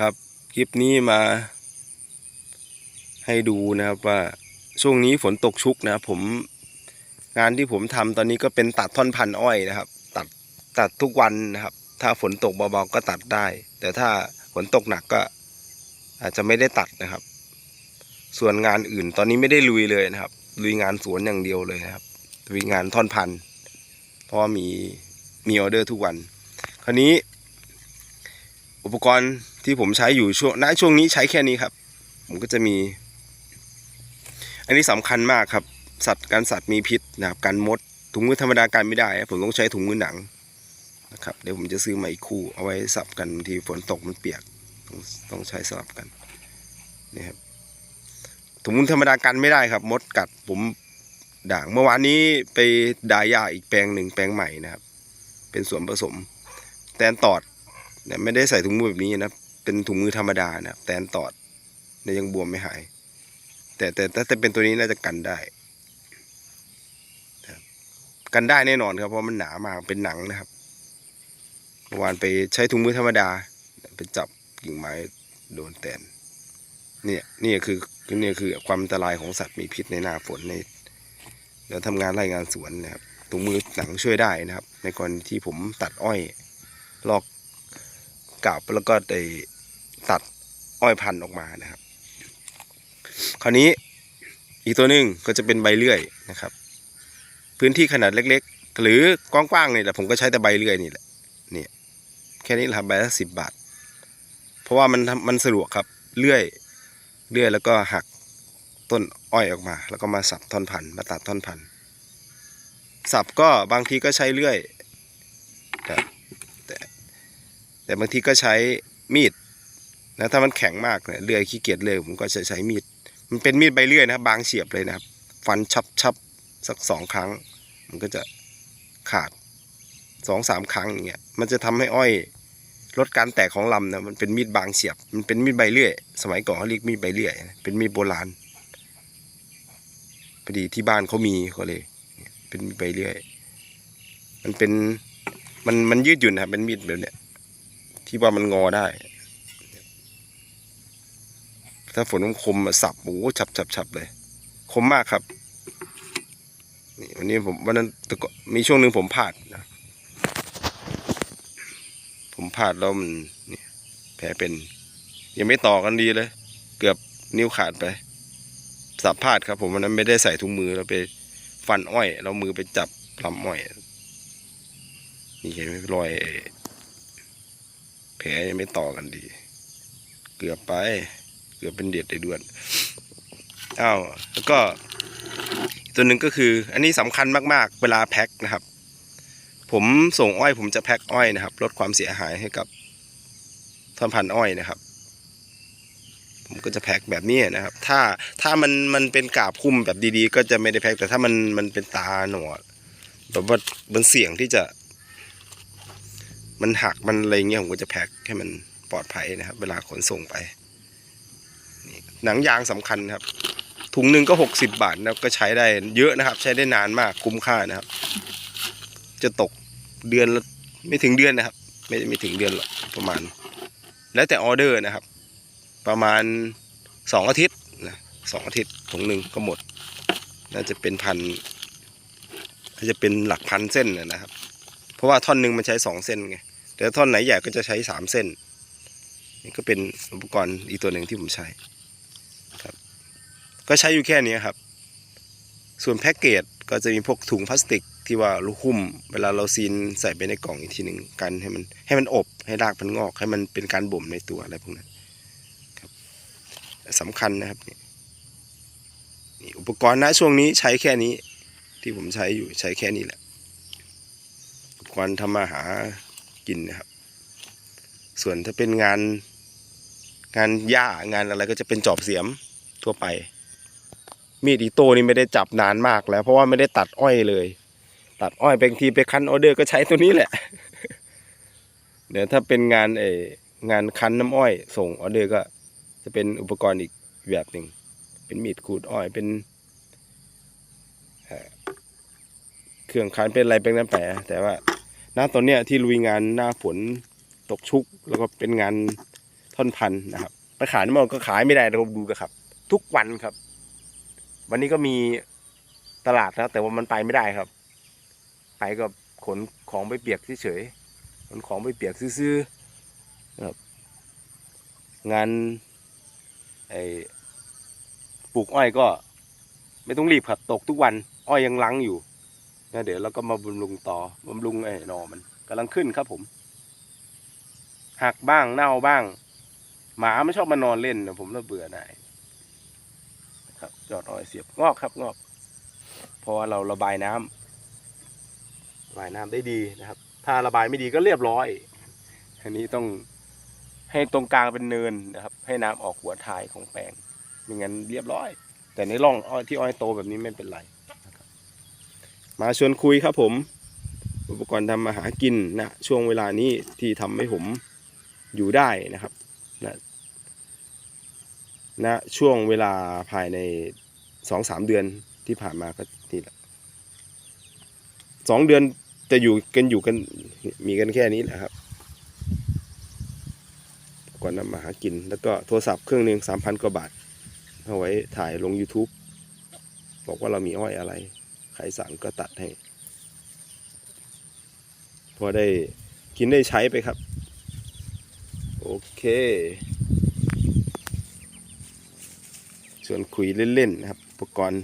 ครับคลิปนี้มา ให้ดูนะครับว่าช่วงนี้ฝนตกชุกนะครับผมงานที่ผมทำตอนนี้ก็เป็นตัดท่อนพันอ้อยนะครับ ตัดตัดทุกวันนะครับ ถ้าฝนตกเบาๆก็ตัดได้ แต่ถ้าฝนตกหนักก็ อาจจะไม่ได้ตัดนะครับ ส่วนงานอื่นตอนนี้ไม่ได้ลุยเลยนะครับ ลุยงานสวนอย่างเดียวเลยนะครับลุยงานท่อนพันเพราะมีมีออเดอร์ทุกวัน คราวนี้ อุปกรณ์ ที่ผมใช้อยู่ช่วงณช่วงนี้ใช้แค่นี้ครับ ผมก็จะมี อันนี้สำคัญมากครับ สัตว์การสัตว์มีพิษนะครับการมดถุงมือธรรมดาการไม่ได้ ผมต้องใช้ถุงมือหนังนะครับเดี๋ยวผมจะซื้อมาอีกคู่เอาไว้สับกันทีฝนตกมันเปียกต้องต้องใช้สลับกันนี่ครับถุงมือธรรมดากันไม่ได้ครับ มดกัดผมด่างเมื่อวานนี้ไปดายาอีกแปลงหนึ่งแปลงใหม่นะครับ เป็นส่วนผสมแตนตอดเนี่ยไม่ได้ใส่ถุงมือแบบนี้นะ เป็นถุงมือธรรมดานะครับแตนตอดเนี่ยยังบวมไม่หาย แต่แต่ถ้าจะเป็นตัวนี้น่าจะกันได้กันได้แน่นอนครับเพราะมันหนามากเป็นหนังนะครับเมื่อวานไปใช้ถุงมือธรรมดาไปจับกิ่งไม้โดนแตนเนี่ยนี่คือนี่คือความอันตรายของสัตว์มีพิษในหน้าฝนในเดี๋ยวทำงานไร่งานสวนนะครับถุงมือหนังช่วยได้นะครับ ในกรณีที่ผมตัดอ้อยลอกกาบแล้วก็ได้ ตัดอ้อยพันธุ์ออกมานะครับ คราวนี้อีกตัวหนึ่งก็จะเป็นใบเลื่อยนะครับ พื้นที่ขนาดเล็ก ๆ หรือกว้างๆนี่แหละผมก็ใช้แต่ใบเลื่อยนี่แหละเนี่ยแค่นี้ละครับใบละสิบบาท เพราะว่ามันมันสะดวกครับเลื่อยเลื่อยแล้วก็หักต้นอ้อยออกมา แล้วก็มาสับท่อนพันธุ์มาตัดท่อนพันธุ์สับก็บางทีก็ใช้เลื่อยแต่แต่บางทีก็ใช้มีด นะถ้ามันแข็งมากเนี่ยเลื่อยขี้เกียจเลยผมก็จะใช้มีดมันเป็นมีดใบเลื่อยนะครับบางเฉียบเลยนะครับฟันชับชับสักสองครั้ง มันก็จะขาดสองสามครั้งอย่างเงี้ยมันจะทำให้อ้อยลดการแตกของลำนะมันเป็นมีดบางเฉียบ มันเป็นมีดใบเลื่อย สมัยก่อนเขาเรียกมีดใบเลื่อย เป็นมีดโบราณพอดีที่บ้านเขามีเขาเลย เป็นมีดใบเลื่อย มันเป็นมันมันยืดหยุ่นนะเป็นมีดแบบเนี้ยที่ว่ามันงอได้ ถ้าฝนมันคมมาสับโอ้โหฉับฉับฉับเลย คมมากครับนี่วันนี้ผมวันนั้นมีช่วงหนึ่งผมพลาดนะผมพลาดแล้วมันนี่แผลเป็น ยังไม่ต่อกันดีเลย เกือบนิ้วขาดไป สับพลาดครับ ผมวันนั้นไม่ได้ใส่ถุงมือเราไปฟันอ้อยเรามือไปจับลำอ้อย นี่เห็นไหมรอยแผลยังไม่ต่อกันดี เกือบไป เกือบเป็นเด็ดได้ด่วนอ้าวแล้วก็ตัวหนึ่งก็คือ อันนี้สำคัญมากๆ เวลาแพ็คนะครับ ผมส่งอ้อย ผมจะแพ็คอ้อยนะครับ ลดความเสียหายให้กับท่อนพันธ์อ้อยนะครับ ผมก็จะแพ็คแบบนี้นะครับ ถ้าถ้ามันมันเป็นกาบคุ้มแบบดีๆ ก็จะไม่ได้แพ็คแต่ถ้ามันมันเป็นตาหนวดแบบว่ามันเสี่ยงที่จะ มันหักมันอะไรเงี้ยผมก็จะแพ็คให้มันปลอดภัยนะครับ เวลาขนส่งไป หนังยางสำคัญครับ ถุงหนึ่งก็หกสิบบาทนะครับก็ใช้ได้เยอะนะครับ ใช้ได้นานมากคุ้มค่านะครับ จะตกเดือนละไม่ถึงเดือนนะครับ ไม่ไม่ถึงเดือนหรอกประมาณ แล้วแต่ออเดอร์นะครับ ประมาณสองอาทิตย์นะสองอาทิตย์ถุงหนึ่งก็หมด น่าจะเป็นพันน่าจะเป็นหลักพันเส้นนะครับ เพราะว่าท่อนหนึ่งมันใช้สองเส้นไงแต่ท่อนไหนใหญ่ก็จะใช้สามเส้นนี่ก็เป็นอุปกรณ์อีกตัวหนึ่งที่ผมใช้ ก็ใช้อยู่แค่นี้ครับ ส่วนแพ็กเกจก็จะมีพวกถุงพลาสติกที่ว่าลูกหุ้ม เวลาเราซีนใส่ไปในกล่องอีกทีหนึ่งกันให้มันให้มันอบให้รากมันงอก ให้มันเป็นการบ่มในตัวอะไรพวกนั้นครับสำคัญนะครับนี่นอุปกรณ์นะช่วงนี้ใช้แค่นี้ ที่ผมใช้อยู่ใช้แค่นี้แหละ อุปกรณ์ทำมาหากินนะครับ ส่วนถ้าเป็นงานงานหญ้างานอะไรก็จะเป็นจอบเสียมทั่วไป มีดอีโต้นี่ไม่ได้จับนานมากแล้ว เพราะว่าไม่ได้ตัดอ้อยเลย ตัดอ้อยบางทีไปคั้นออเดอร์ก็ใช้ตัวนี้แหละ เดี๋ยวถ้าเป็นงานเองานคั้นน้ำอ้อย ส่งออเดอร์ก็ จะเป็นอุปกรณ์อีกแบบหนึ่งเป็นมีดขูดอ้อยเป็นเครื่องคั้นเป็นอะไรเป็นนั้นไปแต่ว่าณตอนเนี้ยที่ลุยงานหน้าฝนตกชุก แล้วก็เป็นงานท่อนพันนะครับไปขายน้ำมันก็ขายไม่ได้นะครับดูกันครับ ทุกวันครับ วันนี้ก็มีตลาดนะแต่ว่ามันไปไม่ได้ครับ ไปก็ขนของไปเปียกเฉยๆขนของไปเปียกซื่อๆครับงานไอปลูกอ้อยก็ไม่ต้องรีบครับตกทุกวันอ้อยยังลังอยู่นะเดี๋ยวเราก็มาบำรุงต่อบำรุงไอ้นอมันกำลังขึ้นครับผม หักบ้างเน่าบ้าง หมาไม่ชอบมานอนเล่นนะผมเริ่มเบื่อหน่าย ครับยอดอ้อยเสียบงอกครับงอกเพราะว่าเราระบายน้ำระบายน้ำได้ดีนะครับ ถ้าระบายไม่ดีก็เรียบร้อยอันนี้ต้องให้ตรงกลางเป็นเนินนะครับ ให้น้ำออกหัวท้ายของแปลงไม่งั้นเรียบร้อย แต่ในร่องอ้อยที่อ้อยโตแบบนี้ไม่เป็นไรนะครับมาชวนคุยครับผม อุปกรณ์ทำมาหากินนะช่วงเวลานี้ที่ทำให้ผมอยู่ได้นะครับนะ ณช่วงเวลาภายในสองสามเดือนที่ผ่านมาก็นี่แหละสองเดือนจะอยู่กันอยู่กันมีกันแค่นี้แหละครับก่อนนำมาหากิน แล้วก็โทรศัพท์เครื่องหนึ่งสามพันกว่าบาทเอาไว้ถ่ายลง YouTube บอกว่าเรามีอ้อยอะไร ใครสั่งก็ตัดให้ พอได้กินได้ใช้ไปครับ โอเค ส่ วนคุยเล่นๆนะครับ อุปกรณ์